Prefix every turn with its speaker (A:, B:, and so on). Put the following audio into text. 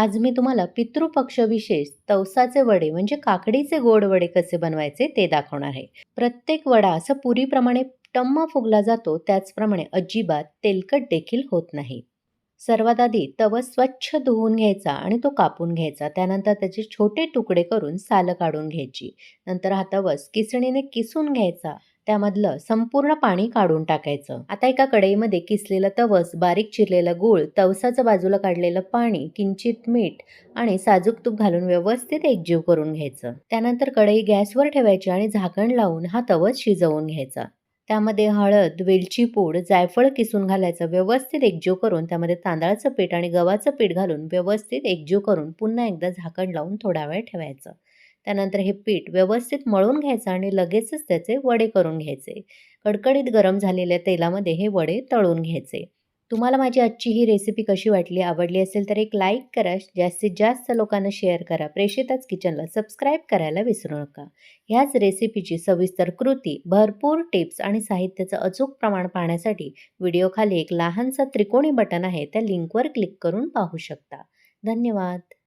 A: आज मी तुम्हाला पितृपक्ष विशेष तवसाचे वडे म्हणजे काकडीचे गोड वडे कसे बनवायचे ते दाखवणार आहे. प्रत्येक वडा असं पुरीप्रमाणे टम्म फुगला जातो त्याचप्रमाणे अजिबात तेलकट देखील होत नाही. सर्वात आधी तव स्वच्छ धुवून घ्यायचा आणि तो कापून घ्यायचा. त्यानंतर त्याचे छोटे तुकडे करून सालं काढून घ्यायची. नंतर हा तवस किसणीने किसून घ्यायचा. त्यामधलं संपूर्ण पाणी काढून टाकायचं. आता एका कढईमध्ये किसलेलं तवस बारीक चिरलेलं गूळ तवसाचं बाजूला काढलेलं पाणी किंचित मीठ आणि साजूक तूप घालून व्यवस्थित एकजीव करून घ्यायचं. त्यानंतर कढई गॅसवर ठेवायची आणि झाकण लावून हा तवस शिजवून घ्यायचा. त्यामध्ये हळद वेलची पूड जायफळ किसून घालायचं व्यवस्थित एकजीव करून त्यामध्ये तांदळाचं पीठ आणि गव्हाचं पीठ घालून व्यवस्थित एकजीव करून पुन्हा एकदा झाकण लावून थोडा वेळ ठेवायचं. त्यानंतर हे पीठ व्यवस्थित मळून घ्यायचं आणि लगेचच त्याचे वडे करून घ्यायचे. कडकडीत गरम झालेल्या तेलामध्ये हे वडे तळून घ्यायचे. तुम्हाला माझी आजची ही रेसिपी कशी वाटली आवडली असेल तर एक लाईक करा जास्तीत जास्त लोकांना शेअर करा. प्रेषिताच किचनला सबस्क्राईब करायला विसरू नका. ह्याच रेसिपीची सविस्तर कृती भरपूर टिप्स आणि साहित्याचं अचूक प्रमाण पाहण्यासाठी व्हिडिओखाली एक लहानसा त्रिकोणी बटन आहे त्या लिंकवर क्लिक करून पाहू शकता. धन्यवाद!